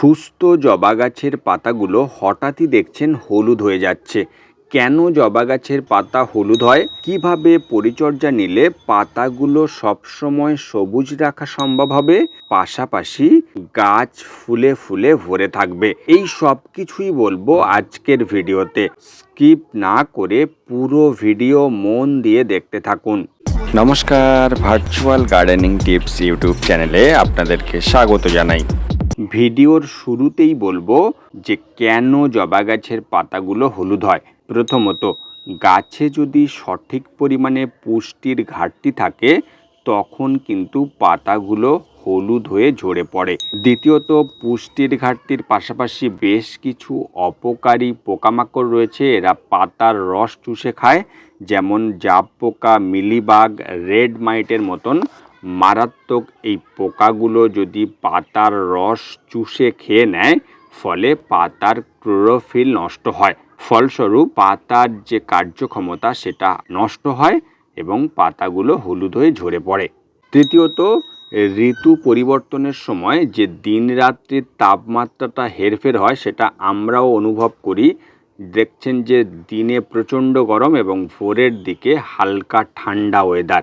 সুস্থ জবা গাছের পাতাগুলো হঠাৎই দেখছেন হলুদ হয়ে যাচ্ছে। কেন জবা গাছের পাতা হলুদ হয়? কীভাবে পরিচর্যা নিলে পাতাগুলো সবসময় সবুজ রাখা সম্ভব হবে? পাশাপাশি গাছ ফুলে ফুলে ভরে থাকবে। এই সব কিছুই বলব আজকের ভিডিওতে। স্কিপ না করে পুরো ভিডিও মন দিয়ে দেখতে থাকুন। নমস্কার, ভার্চুয়াল গার্ডেনিং টিপস ইউটিউব চ্যানেলে আপনাদেরকে স্বাগত জানাই। ভিডিওর শুরুতেই বলব যে কেন জবা গাছের পাতাগুলো হলুদ হয়। প্রথমত, গাছে যদি সঠিক পরিমাণে পুষ্টির ঘাটতি থাকে, তখন কিন্তু পাতাগুলো হলুদ হয়ে ঝরে পড়ে। দ্বিতীয়ত, পুষ্টির ঘাটতির পাশাপাশি বেশ কিছু অপকারী পোকামাকড় রয়েছে। এরা পাতার রস চুষে খায়, যেমন জাব পোকা মিলিবাগ, রেড মাইটের মতন মারাত্মক এই পোকাগুলো যদি পাতার রস চুষে খেয়ে নেয়, ফলে পাতার ক্লোরোফিল নষ্ট হয়। ফলস্বরূপ পাতার যে কার্যক্ষমতা, সেটা নষ্ট হয় এবং পাতাগুলো হলুদ হয়ে ঝরে পড়ে। তৃতীয়ত, ঋতু পরিবর্তনের সময় যে দিন রাত্রির তাপমাত্রাটা হেরফের হয়, সেটা আমরাও অনুভব করি। দেখছেন যে দিনে প্রচণ্ড গরম এবং ভোরের দিকে হালকা ঠান্ডা ওয়েদার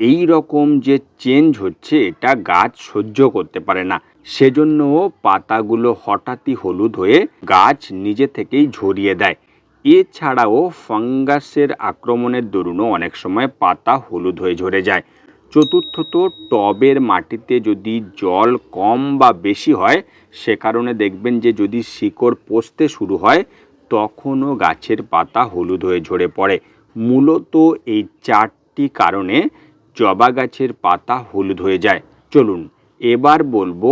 এই রকম যে চেঞ্জ হচ্ছে, এটা গাছ সহ্য করতে পারে না। সেজন্য পাতাগুলো হঠাৎই হলুদ হয়ে গাছ নিজে থেকেই ঝরিয়ে দেয়। এছাড়াও ফাঙ্গাসের আক্রমণের দরুনও অনেক সময় পাতা হলুদ হয়ে ঝরে যায়। চতুর্থত, টবের মাটিতে যদি জল কম বা বেশি হয়, সে কারণে দেখবেন যে যদি শিকড় পচতে শুরু হয়, তখনও গাছের পাতা হলুদ হয়ে ঝরে পড়ে। মূলত এই চারটি কারণে জবা গাছের পাতা হলুদ হয়ে যায়। চলুন, এবার বলব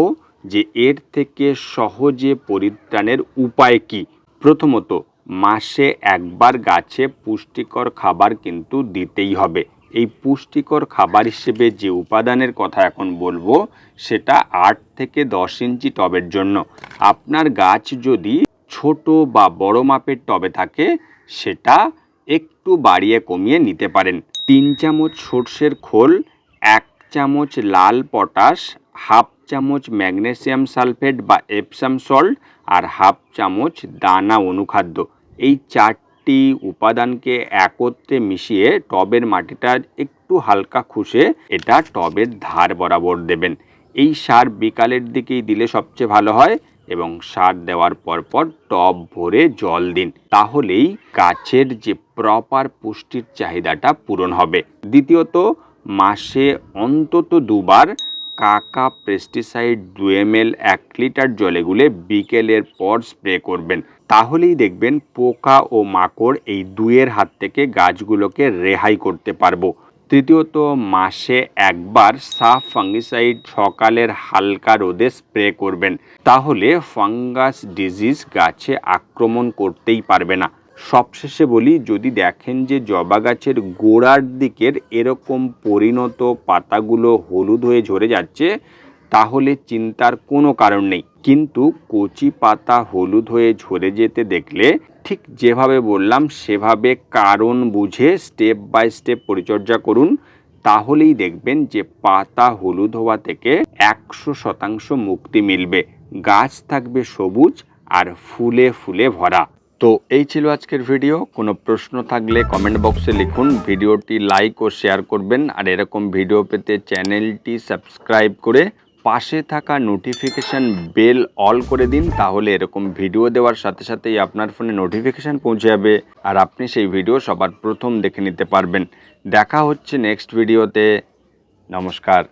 যে এর থেকে সহজে পরিত্রাণের উপায় কি। প্রথমত, মাসে একবার গাছে পুষ্টিকর খাবার কিন্তু দিতেই হবে। এই পুষ্টিকর খাবার হিসেবে যে উপাদানের কথা এখন বলব, সেটা আট থেকে দশ ইঞ্চি টবের জন্য। আপনার গাছ যদি ছোট বা বড় মাপের টবে থাকে, সেটা একটু বাড়িয়ে কমিয়ে নিতে পারেন। তিন চামচ সর্ষের খোল, এক চামচ লাল পটাশ, হাফ চামচ ম্যাগনেসিয়াম সালফেট বা এপসাম সল্ট আর হাফ চামচ দানা অনুখাদ্য। এই চারটি উপাদানকে একত্রে মিশিয়ে টবের মাটিটা একটু হালকা খুশে এটা টবের ধার বরাবর দেবেন। এই সার বিকালের দিকেই দিলে সবচেয়ে ভালো হয়। এবং সার দেওয়ার পরপর টব ভরে জল দিন। তাহলেই গাছের যে প্রপার পুষ্টির চাহিদাটা পূরণ হবে। দ্বিতীয়ত, মাসে অন্তত দুবার কাকা পেস্টিসাইড দু এম এল এক লিটার জলে গুলে বিকেলের পর স্প্রে করবেন। তাহলেই দেখবেন পোকা ও মাকড় এই দুয়ের হাত থেকে গাছগুলোকে রেহাই করতে পারব। তৃতীয়ত, মাসে একবার সাফ ফাঙ্গিসাইড সকালের হালকা রোদে স্প্রে করবেন। তাহলে ফাঙ্গাস ডিজিজ গাছে আক্রমণ করতেই পারবে না। সবশেষে বলি, যদি দেখেন যে জবা গাছের গোড়ার দিকের এরকম পরিণত পাতাগুলো হলুদ হয়ে ঝরে যাচ্ছে তাহলে চিন্তার কোনো কারণ নেই। কিন্তু কচি পাতা হলুদ হয়ে ঝরে যেতে দেখলে ঠিক যেভাবে বললাম, সেভাবে কারণ বুঝে স্টেপ বাই স্টেপ পরিচর্যা করুন। তাহলেই দেখবেন যে পাতা হলুদ হওয়া থেকে একশো শতাংশ মুক্তি মিলবে। গাছ থাকবে সবুজ আর ফুলে ফুলে ভরা। তো এই ছিল আজকের ভিডিও। কোনো প্রশ্ন থাকলে কমেন্ট বক্সে লিখুন। ভিডিওটি লাইক ও শেয়ার করবেন। আর এরকম ভিডিও পেতে চ্যানেলটি সাবস্ক্রাইব করে পাশে থাকা নোটিফিকেশান বেল অল করে দিন, তাহলে এরকম ভিডিও দেওয়ার সাথে সাথেই আপনার ফোনে নোটিফিকেশান পৌঁছে যাবে আর আপনি সেই ভিডিও সবার প্রথম দেখে নিতে পারবেন। দেখা হচ্ছে নেক্সট ভিডিওতে নমস্কার।